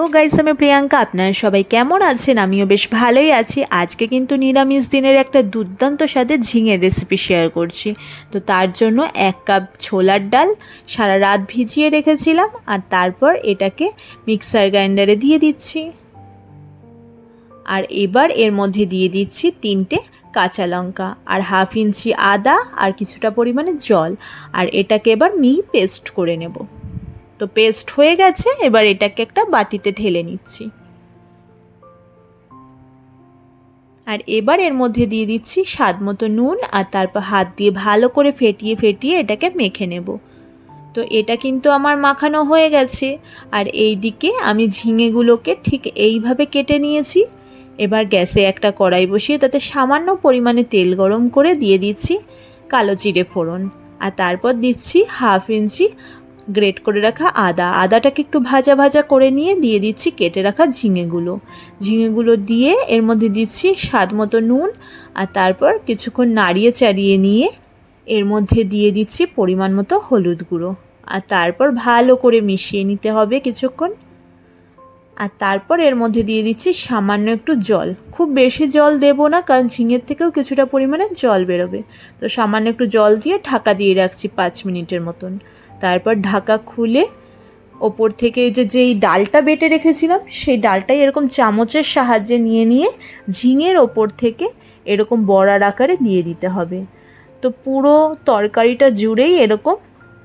ও guys আমি প্রিয়াঙ্কা। আপনারা সবাই কেমন আছেন? আমিও বেশ ভালোই আছি। আজকে কিন্তু নিরামিষ দিনের একটা দুর্দান্ত স্বাদে ঝিঙের রেসিপি শেয়ার করছি। তো তার জন্য এক কাপ ছোলার ডাল সারা রাত ভিজিয়ে রেখেছিলাম আর তারপর এটাকে মিক্সার গ্রাইন্ডারে দিয়ে দিচ্ছি। আর এবার এর মধ্যে দিয়ে দিচ্ছি তিনটে কাঁচা লঙ্কা আর হাফ ইঞ্চি আদা আর কিছুটা পরিমাণে জল। আর এটাকে এবার মিহি পেস্ট করে নেব। তো পেস্ট হয়ে গেছে, এবার এটাকে একটা বাটিতে ঢেলে নিচ্ছি। আর এবার এর মধ্যে দিয়ে দিচ্ছি স্বাদ মতো নুন আর তারপর হাত দিয়ে ভালো করে ফেটিয়ে ফেটিয়ে এটাকে মেখে নেব। তো এটা কিন্তু আমার মাখানো হয়ে গেছে। আর এই দিকে আমি ঝিঙেগুলোকে ঠিক এইভাবে কেটে নিয়েছি। এবার গ্যাসে একটা কড়াই বসিয়ে তাতে সামান্য পরিমাণে তেল গরম করে দিয়ে দিচ্ছি কালো জিরে ফোড়ন। আর তারপর দিচ্ছি হাফ ইঞ্চি গ্রেট করে রাখা আদা। আদাটাকে একটু ভাজা ভাজা করে নিয়ে দিয়ে দিচ্ছি কেটে রাখা ঝিঙেগুলো। ঝিঙেগুলো দিয়ে এর মধ্যে দিচ্ছি স্বাদ মতো নুন আর তারপর কিছুক্ষণ নাড়িয়ে চাড়িয়ে নিয়ে এর মধ্যে দিয়ে দিচ্ছি পরিমাণ মতো হলুদ গুঁড়ো। আর তারপর ভালো করে মিশিয়ে নিতে হবে কিছুক্ষণ। আর তারপর এর মধ্যে দিয়ে দিচ্ছি সামান্য একটু জল। খুব বেশি জল দেবো না, কারণ ঝিঙের থেকেও কিছুটা পরিমাণে জল বেরোবে। তো সামান্য একটু জল দিয়ে ঢাকা দিয়ে রাখছি পাঁচ মিনিটের মতন। তারপর ঢাকা খুলে ওপর থেকে যে, যেই ডালটা বেটে রেখেছিলাম, সেই ডালটাই এরকম চামচের সাহায্যে নিয়ে নিয়ে ঝিঙের ওপর থেকে এরকম বড়ার আকারে দিয়ে দিতে হবে। তো পুরো তরকারিটা জুড়েই এরকম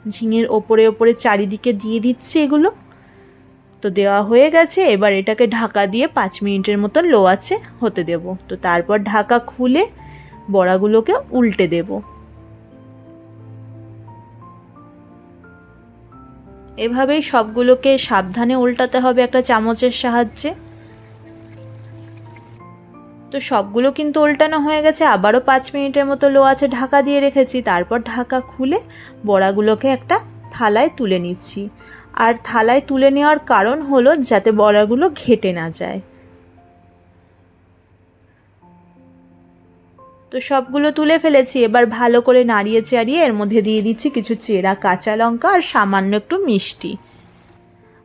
ঝিঙের ওপরে ওপরে চারিদিকে দিয়ে দিচ্ছে এগুলো। তো দেওয়া হয়ে গেছে, এবার এটাকে ঢাকা দিয়ে পাঁচ মিনিটের মতন লো আছে হতে দেব। তো তারপর ঢাকা খুলে বড়াগুলোকে উল্টে দেব। এভাবেই সবগুলোকে সাবধানে উল্টাতে হবে একটা চামচের সাহায্যে। তো সবগুলো কিন্তু উল্টানো হয়ে গেছে, আবারও পাঁচ মিনিটের মতো লো আছে, ঢাকা দিয়ে রেখেছি। তারপর ঢাকা খুলে বড়াগুলোকে একটা থালায় তুলে নিচ্ছি। আর থালায় তুলে নেওয়ার কারণ হলো যাতে বড়াগুলো ঘেটে না যায়। তো সবগুলো তুলে ফেলেছি। এবার ভালো করে নাড়িয়ে চাড়িয়ে এর মধ্যে দিয়ে দিচ্ছি কিছু চেরা কাঁচা লঙ্কা আর সামান্য একটু মিষ্টি।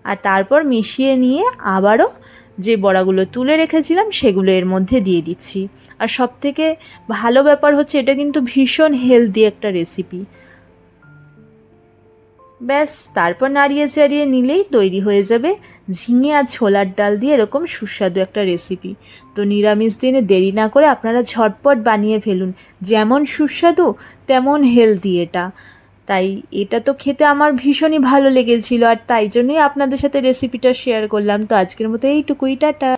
আর তারপর মিশিয়ে নিয়ে আবারও যে বড়াগুলো তুলে রেখেছিলাম সেগুলো এর মধ্যে দিয়ে দিচ্ছি। আর সব থেকে ভালো ব্যাপার হচ্ছে এটা কিন্তু ভীষণ হেলদি একটা রেসিপি ব্যাস, তারপর নাড়িয়ে চাড়িয়ে নিলেই তৈরি হয়ে যাবে ঝিঙে আর ছোলার ডাল দিয়ে এরকম সুস্বাদু একটা রেসিপি তো নিরামিষ দিনে দেরি না করে আপনারা ঝটপট বানিয়ে ফেলুন। যেমন সুস্বাদু, তেমন হেলদি এটা। তাই এটা তো খেতে আমার ভীষণই ভালো লেগেছিল আর তাই জন্যই আপনাদের সাথে রেসিপিটা শেয়ার করলাম। তো আজকের মতো এইটুকুই, টাটা।